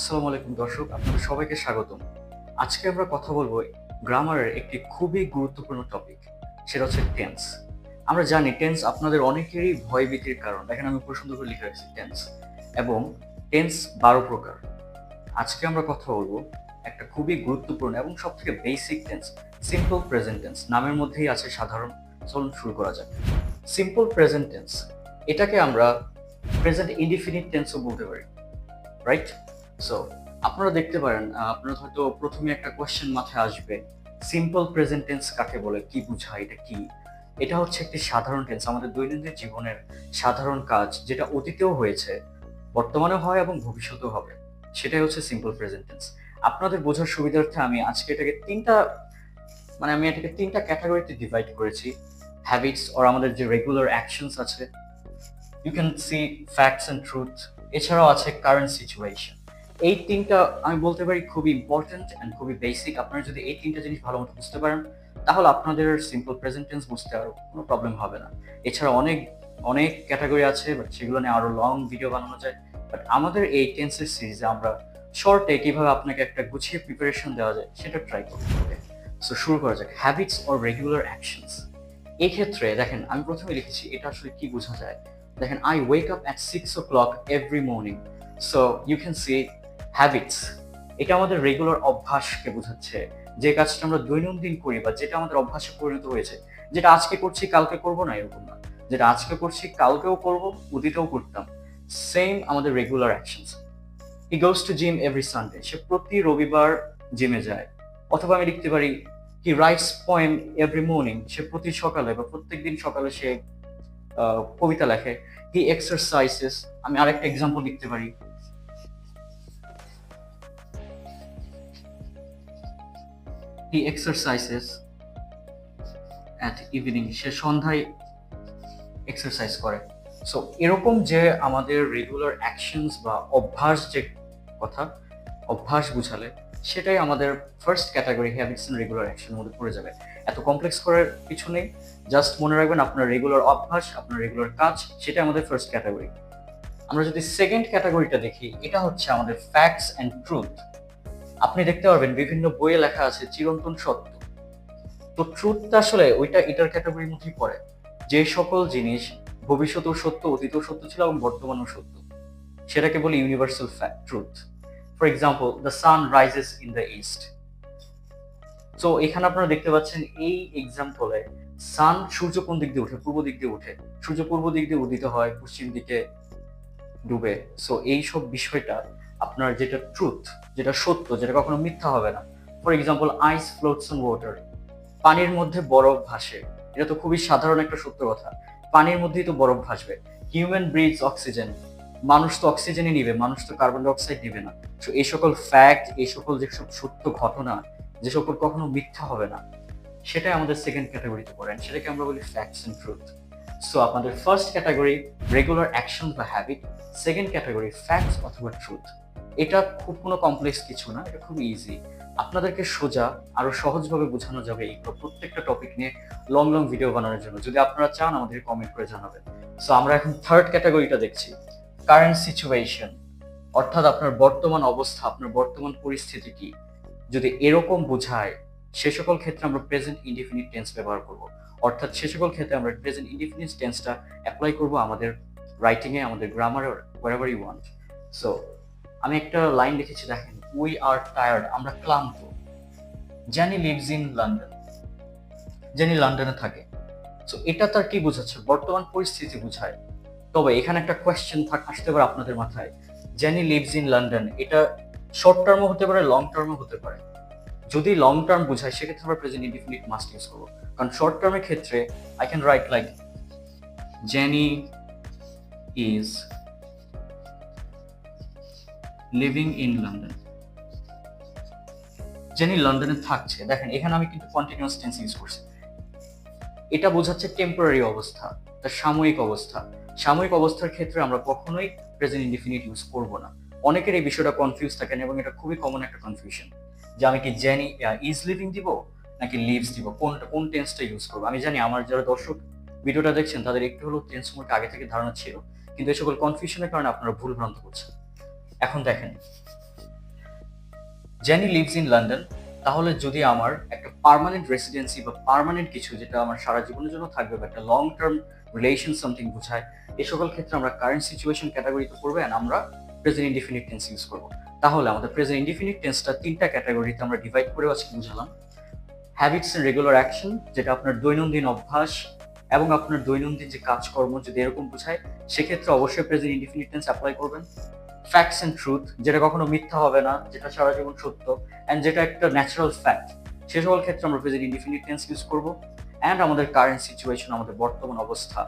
আসসালামু আলাইকুম দর্শক, আপনাদের সবাইকে স্বাগতম। আজকে আমরা কথা বলব গ্রামারের একটি খুবই গুরুত্বপূর্ণ টপিক সেটা হচ্ছে টেন্স আমরা জানি টেন্স আপনাদের অনেকেরই ভয়ভীতির কারণ। দেখেন আমি পুরো সুন্দর করে লিখে রাখছি টেন্স এবং টেন্স বারো প্রকার। আজকে আমরা কথা বলব একটা খুবই গুরুত্বপূর্ণ এবং সব থেকে basic tense simple present tense নামের মধ্যেই আছে সাধারণ। চলুন শুরু করা যাক। সিম্পল প্রেজেন্ট টেন্স এটাকে আমরা প্রেজেন্ট ইনডিফিনিট টেন্সও বলতে পারি। রাইট সো আপনারা দেখতে পারেন আপনার হয়তো প্রথমে একটা কোয়েশ্চেন মাথায় আসবে সিম্পল প্রেজেন্ট টেন্স কাকে বলে, কি বোঝায়, এটা কি? এটা হচ্ছে একটি সাধারণ টেন্স আমাদের দৈনন্দিন জীবনের সাধারণ কাজ, যেটা অতীতেও হয়েছে, বর্তমানেও হয় এবং ভবিষ্যতেও হবে। সেটাই হচ্ছে সিম্পল প্রেজেন্ট টেন্স আপনাদের বোঝার সুবিধার্থে আমি আজকে এটাকে তিনটা মানে আমি এটাকে তিনটা ক্যাটাগরিতে ডিভাইড করেছি হ্যাবিটস ওর আমাদের যে রেগুলার অ্যাকশনস আছে you can see facts and truth এছাড়াও আছে কারেন্ট সিচুয়েশন এই তিনটা আমি বলতে পারি খুবই ইম্পর্টেন্ট অ্যান্ড খুবই বেসিক আপনারা যদি এই তিনটা জিনিস ভালো মতো বুঝতে পারেন, তাহলে আপনাদের সিম্পল প্রেজেন্ট টেন্স বুঝতে আর কোনো প্রবলেম হবে না। এছাড়া অনেক অনেক ক্যাটাগরি আছে বাট সেগুলো নিয়ে আরও লং ভিডিও বানানো যায়। বাট আমাদের এই টেন্সের সিরিজে আমরা শর্টে কীভাবে আপনাকে একটা গুছিয়ে প্রিপারেশন দেওয়া যায়, সেটা ট্রাই করতে হবে সো শুরু করা যাক। হ্যাবিটস অর রেগুলার অ্যাকশনস এই ক্ষেত্রে দেখেন, আমি প্রথমে লিখেছি, এটা আসলে কি বোঝা যায়? দেখেন I wake up at six o'clock every morning so you can see habits এটা আমাদের রেগুলার অভ্যাসকে বোঝাচ্ছে। যে কাজটা আমরা দৈনন্দিন করি বা যেটা আমাদের অভ্যাসে পরিণত হয়েছে, যেটা আজকে করছি, কালকে করব না, এরকম না। যেটা আজকে করছি, কালকেও করব অতীতেও করতাম। সেম আমাদের regular actions he goes to gym every Sunday সে প্রতি রবিবার জিমে যায়। অথবা আমি লিখতে পারি he writes poem every morning সে প্রতি সকালে বা প্রত্যেকদিন সকালে সে কবিতা লেখে। হি এক্সারসাইজেস আমি আরেকটা এক্সাম্পল লিখতে পারি। হি এক্সারসাইজেস অ্যাট ইভিনিং সে সন্ধ্যায় এক্সারসাইজ করে। সো এরকম যে আমাদের রেগুলার অ্যাকশনস বা অভ্যাস যে কথা, অভ্যাস বুঝালে, সেটাই আমাদের first category habits and regular অ্যাকশনের মধ্যে পড়ে যাবে। এত কমপ্লেক্স করার কিছু নেই। জাস্ট মনে রাখবেন, আপনার রেগুলার অভ্যাস, আপনার রেগুলার কাজ সেটা আমাদের ফার্স্ট ক্যাটাগরি আমরা যদি সেকেন্ড ক্যাটাগরিটা দেখি, এটা হচ্ছে আমাদের ফ্যাক্টস অ্যান্ড ট্রুথ আপনি দেখতে পারবেন বিভিন্ন বইয়ে লেখা আছে চিরন্তন সত্য। তো ট্রুথটা আসলে ওইটা এটার ক্যাটাগরির মধ্যেই পড়ে। যে সকল জিনিস ভবিষ্যতেও সত্য, অতীতেও সত্য ছিল এবং বর্তমানেও সত্য। সেটাকে বলি universal truth for example the sun rises in the east তো এখানে আপনারা দেখতে পাচ্ছেন এই এক্সাম্পলে সান সূর্য কোন দিক দিয়ে উঠে পূর্ব দিক দিয়ে উঠে সূর্য পূর্ব দিক দিয়ে উদিত হয়, পশ্চিম দিকে ডুবে। সো এই সব বিষয়টা আপনার যেটা ট্রুথ যেটা সত্য, যেটা কখনো মিথ্যা হবে না। For example ice floats on water পানির মধ্যে বরফ ভাসে। এটা তো খুবই সাধারণ একটা সত্য কথা। পানির মধ্যেই তো বরফ ভাসবে। হিউম্যান ব্রিজ অক্সিজেন মানুষ তো অক্সিজেনই নিবে, মানুষ তো কার্বন ডাইঅক্সাইড নিবে না। তো এই সকল ফ্যাক্ট এই সকল যেসব সত্য ঘটনা, যে সকল কখনো মিথ্যা হবে না, সেটাই আমাদের সেকেন্ড ক্যাটাগরিতে পড়েন সেটাকে আমরা বলি ফ্যাক্টস এন্ড ট্রুথ সো আপনাদের ফার্স্ট ক্যাটাগরি রেগুলার অ্যাকশন বা হ্যাবিট সেকেন্ড ক্যাটাগরি ফ্যাক্টস অথবা ট্রুথ এটা খুব কোনো কমপ্লেক্স কিছু না, এটা খুব ইজি আপনাদেরকে সোজা আরও সহজভাবে বোঝানো যাবে এই প্রত্যেকটা টপিক নিয়ে লং লং ভিডিও বানানোর জন্য। যদি আপনারা চান আমাদের কমেন্ট করে জানাবেন। সো আমরা এখন থার্ড ক্যাটাগরিটা দেখছি কারেন্ট সিচুয়েশন অর্থাৎ আপনার বর্তমান অবস্থা, আপনার বর্তমান পরিস্থিতি কি? যদি এরকম বোঝায়, সে সকল ক্ষেত্রে আমরা প্রেজেন্ট ইনডিফিনিট টেন্স ব্যবহার করব। অর্থাৎ সে সকল ক্ষেত্রে আমরা প্রেজেন্ট ইনডিফিনিট টেন্সটা অ্যাপ্লাই করব আমাদের রাইটিং এ আমাদের গ্রামারে ওয়ার ইউ ওয়ান্ট সো আমি একটা লাইন লিখেছি, দেখেন উই আর টায়ার্ড আমরা ক্লান্ত। Janie lives in London Janie লন্ডনে থাকে। সো এটা তার কি বোঝাচ্ছে? বর্তমান পরিস্থিতি বোঝায়। তবে এখানে একটা কোয়েশ্চেন থাক, আসতে পারে আপনাদের মাথায়। জ্যানি লিভস ইন লন্ডন এটা শর্ট টার্মও হতে পারে লং টার্মও হতে পারে। যদি লং টার্ম বোঝায় সেক্ষেত্রে আমরা প্রেজেন্ট ইনডিফিনিট মাস্ট ইউজ করব। কারণ শর্ট টার্মের ক্ষেত্রে I can write like Jenny is living in London Jenny লন্ডনে থাকছে, দেখেন, এখানে আমি কিন্তু কন্টিনিউয়াস টেন্স ইউজ করছি। এটা বোঝাচ্ছে টেম্পোরারি অবস্থা তার সাময়িক অবস্থা। সাময়িক অবস্থার ক্ষেত্রে আমরা কখনোই প্রেজেন্ট ইনডিফিনিট ইউজ করব না। অনেকের এই বিষয়টা কনফিউজ থাকেন এবং এটা খুবই কমন একটা কনফিউশন যে আমি কি জেনি ইজ লিভিং দিব নাকি লিভস দিব, কোন কোন টেন্সটা ইউজ করব? আমি জানি আমার যারা দর্শক ভিডিওটা দেখছেন, তাদের একটু হলেও টেন্স সম্পর্কে আগে থেকে ধারণা ছিল, কিন্তু এই সকল কনফিউশনের কারণে আপনারা ভুল ভ্রান্ত করছেন। এখন দেখেন। জেনি লিভস ইন লন্ডন তাহলে যদি আমার একটা পার্মানেন্ট রেসিডেন্সি বা পার্মানেন্ট কিছু যেটা আমার সারা জীবনের জন্য থাকবে বা একটা লং টার্ম রিলেশন সামথিং বোঝায় এই সকল ক্ষেত্রে আমরা কারেন্ট সিচুয়েশন ক্যাটাগরিতে পড়ব অ্যান্ড আমরা প্রেজেন্ট ইনডিফিনিট টেন্স ইউজ করব। তাহলে আমাদের প্রেজেন্ট ইনডিফিনিট টেন্সটা তিনটা ক্যাটাগরিতে আমরা ডিভাইড করে আজকে বুঝালাম। হ্যাবিটস এন্ড রেগুলার অ্যাকশন যেটা আপনার দৈনন্দিন অভ্যাস এবং আপনার দৈনন্দিন যে কাজকর্ম যদি এরকম বোঝায়, সেক্ষেত্রে অবশ্যই প্রেজেন্ট ইনডিফিনিট টেন্স অ্যাপ্লাই করবেন। ফ্যাক্টস অ্যান্ড ট্রুথ যেটা কখনো মিথ্যা হবে না, যেটা সারা জীবন সত্য অ্যান্ড যেটা একটা ন্যাচারাল ফ্যাক্ট সে সকল ক্ষেত্রে আমরা প্রেজেন্ট ইনডিফিনিট টেন্স ইউজ করব অ্যান্ড আমাদের কারেন্ট সিচুয়েশন আমাদের বর্তমান অবস্থা,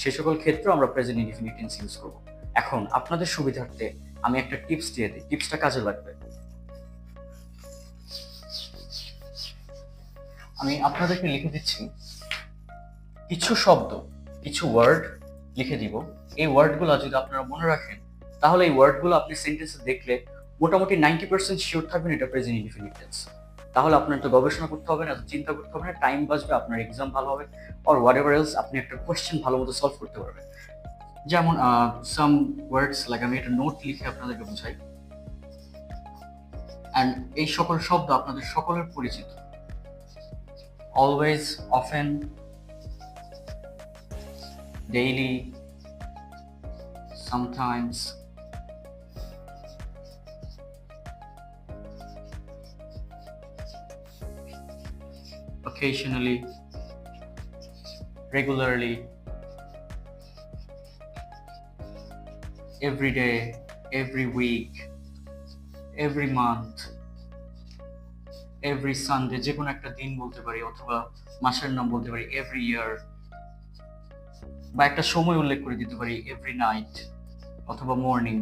সে সকল ক্ষেত্রেও আমরা প্রেজেন্ট ইনডিফিনিট টেন্স ইউজ করব। এখন, আপনাদের সুবিধার্থে আমি একটা টিপস দিয়ে দিই। টিপসটা কাজে লাগবে। আমি আপনাদেরকে লিখে দিচ্ছি। কিছু শব্দ, কিছু ওয়ার্ড লিখে দিব। এই ওয়ার্ডগুলো যদি আপনারা মনে রাখেন তাহলে এই ওয়ার্ডগুলো আপনি সেন্টেন্সে দেখলে মোটামুটি নাইনটি পার্সেন্ট শিওর থাকবেন এটা প্রেজেন্ট ইনডিফিনিট টেন্স তাহলে আপনার তো গবেষণা করতে হবে না চিন্তা করতে হবে না টাইম বাঁচবে, আপনার এক্সাম ভালো হবে অর হোয়াট এভার এলস আপনি একটা কোয়েশ্চেন ভালো মতো সলভ করতে পারবেন। যেমন সাম ওয়ার্ডস লাইক আমি একটা নোট লিখে আপনাদেরকে বুঝাই। অ্যান্ড এই সকল শব্দ আপনাদের সকলের পরিচিত। Always often daily sometimes occasionally, regularly, every day, every week, every month, every sunday, যে কোনো একটা দিন বলতে পারি, অথবা মাসের নাম বলতে পারি এভরি ইয়ার বা একটা সময় উল্লেখ করে দিতে পারি এভরি নাইট অথবা মর্নিং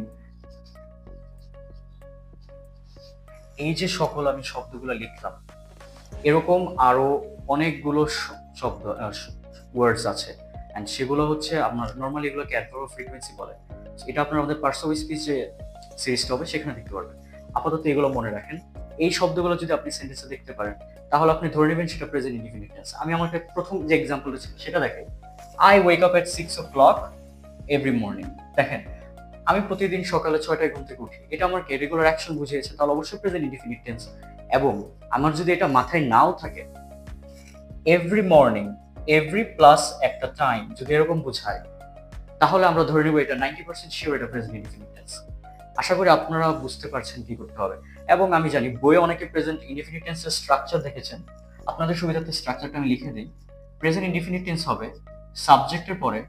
এই যে সকল আমি শব্দগুলো লিখলাম এরকম আরও অনেকগুলো শব্দ ওয়ার্ডস আছে। অ্যান্ড সেগুলো হচ্ছে আপনার নর্মালি এগুলোকে অ্যাডভার্ব ফ্রিকোয়েন্সি বলে। এটা আপনার আমাদের পার্টস অফ স্পিচ যে সিরিজটা হবে, সেখানে দেখতে পারবেন। আপাতত এগুলো মনে রাখেন। এই শব্দগুলো যদি আপনি সেন্টেন্সে দেখতে পারেন, তাহলে আপনি ধরে নেবেন সেটা প্রেজেন্ট ইনডিফিনিট টেন্স আমি আমাকে প্রথম যে এক্সাম্পলটা ছিল, সেটা দেখাই। I wake up at six o'clock every morning দেখেন, আমি প্রতিদিন সকালে ছয়টায় ঘুম থেকে উঠি। এটা আমাকে রেগুলার অ্যাকশন বুঝিয়েছে, তাহলে অবশ্যই প্রেজেন্ট ইনডিফিনিট টেন্স এবং আমার যদি এটা মাথায় নাও থাকে এভরি মর্নিং এভরি প্লাস একটা টাইম যদি এরকম বোঝায়, তাহলে আমরা ধরে নেব এটা নাইনটি পার্সেন্ট শিওর এটা প্রেজেন্ট ইনডিফিনিট টেন্স আশা করি আপনারা বুঝতে পারছেন কি করতে হবে। এবং আমি জানি বইয়ে অনেকে প্রেজেন্ট ইনডিফিনিট টেন্সের স্ট্রাকচার দেখেছেন। আপনাদের সুবিধার্থে স্ট্রাকচারটা আমি লিখে দিই। প্রেজেন্ট ইনডিফিনিট টেন্স হবে সাবজেক্টের পরে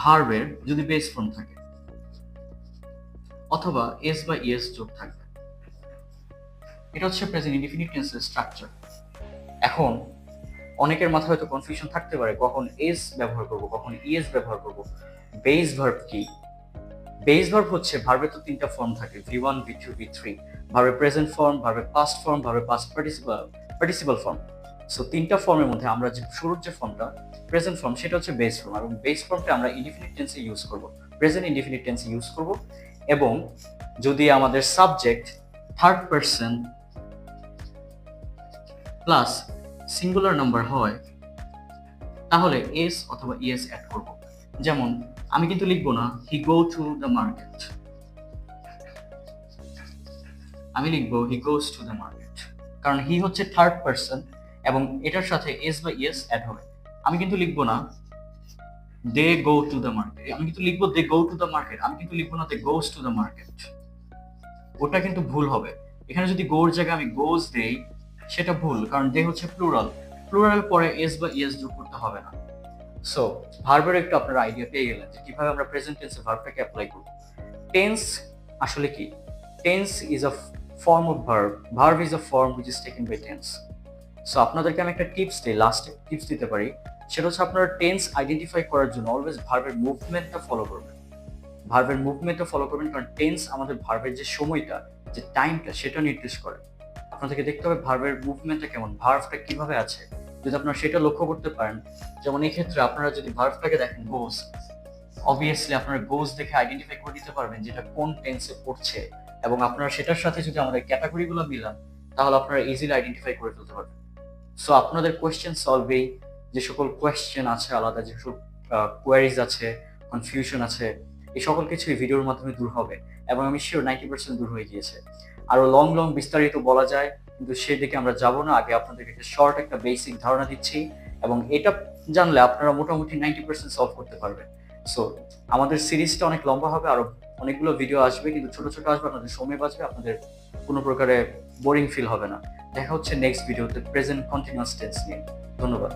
ভার্বের যদি বেস ফর্ম থাকে, অথবা এস বা ইএস যোগ থাকবে এটা হচ্ছে প্রেজেন্ট ইনডিফিনিট টেন্সের স্ট্রাকচার এখন, অনেকের মাথায় হয়তো কনফিউশন থাকতে পারে, কখন এস ব্যবহার করব, কখন ইএস ব্যবহার করব। বেস ভার্ব কি? বেস ভার্ব হচ্ছে ভার্বের তো তিনটা ফর্ম থাকে V one V two V three ভার্বের প্রেজেন্ট ফর্ম ভার্বের পাস্ট ফর্ম ভার্বের past participle participle form so তিনটা ফর্মের মধ্যে আমরা যে শুরুর যে ফর্মটা প্রেজেন্ট ফর্ম সেটা হচ্ছে বেস ফর্ম এবং বেস ফর্মটা আমরা ইনডিফিনিট টেন্সে ইউজ করব। প্রেজেন্ট ইনডিফিনিট টেন্সে ইউজ করব। এবং যদি আমাদের subject third person plus singular number হয়, তাহলে এস অথবা ইএস অ্যাড করব। যেমন, আমি কিন্তু লিখব না he go to the market আমি লিখব he goes to the market কারণ হি হচ্ছে থার্ড পারসন এবং এটার সাথে এস বা ইএস অ্যাড হবে। আমি কিন্তু লিখব না they go to the market আমি কিন্তু লিখব they go to the market আমি কিন্তু লিখব না they goes to the market ওটা কিন্তু ভুল হবে। এখানে যদি গোর জায়গায় আমি গোস দেই সেটা ভুল, কারণ দে হচ্ছে প্লুরাল প্লুরাল পরে এস বা ইএস যোগ করতে হবে না। সো ভার্বের একটু আপনার আইডিয়া পেয়ে গেলেন যে কীভাবে আমরা প্রেজেন্ট টেন্সে ভার্বটাকে অ্যাপ্লাই করব। টেন্স আসলে কি? Tense is a form of verb verb is a form which is taken by tense so আপনাদেরকে আমি একটা টিপস দিই লাস্টে টিপস দিতে পারি। সেটা হচ্ছে আপনারা টেন্স আইডেন্টিফাই করার জন্য অলওয়েজ ভার্বের মুভমেন্টটা ফলো করবেন। ভার্বের মুভমেন্টটা ফলো করবেন, কারণ টেন্স আমাদের ভার্বের যে সময়টা, যে টাইমটা সেটা নির্দেশ করে। আপনাদেরকে দেখতে হবে ভার্বের মুভমেন্টটা কেমন ভার্বটা কীভাবে আছে? যদি আপনারা সেটা লক্ষ্য করতে পারেন, যেমন এই ক্ষেত্রে আপনারা যদি ভার্বটাকে দেখেন গোজ অবভিয়াসলি আপনারা গোজ দেখে আইডেন্টিফাই করে দিতে পারবেন যেটা কোন টেন্সে পড়ছে এবং আপনারা সেটার সাথে যদি আমাদের ক্যাটাগরিগুলো মিলান, তাহলে আপনারা ইজিলি আইডেন্টিফাই করে ফেলতে পারবেন। সো আপনাদের কোয়েশ্চেন সলভেই যে সকল কোয়েশ্চেন আছে আলাদা, যে সকল কোয়ারিজ আছে কনফিউশন আছে, এই সকল কিছু এই ভিডিওর মাধ্যমে দূর হবে এবং আমি শিওর নাইনটি পার্সেন্ট দূর হয়ে গিয়েছে। আরও লং লং বিস্তারিত বলা যায়, কিন্তু সেদিকে আমরা যাব না। আগে আপনাদেরকে একটা শর্ট একটা বেসিক ধারণা দিচ্ছি, এবং এটা জানলে আপনারা মোটামুটি নাইনটি পার্সেন্ট সলভ করতে পারবেন। সো আমাদের সিরিজটা অনেক লম্বা হবে, আরও অনেকগুলো ভিডিও আসবে, কিন্তু ছোট ছোট আসবে, আপনাদের সময় বাঁচবে, আপনাদের কোনো প্রকারে বোরিং ফিল হবে না। দেখা হচ্ছে নেক্সট ভিডিওতে প্রেজেন্ট কন্টিনিউয়াস টেন্স নিয়ে। ধন্যবাদ।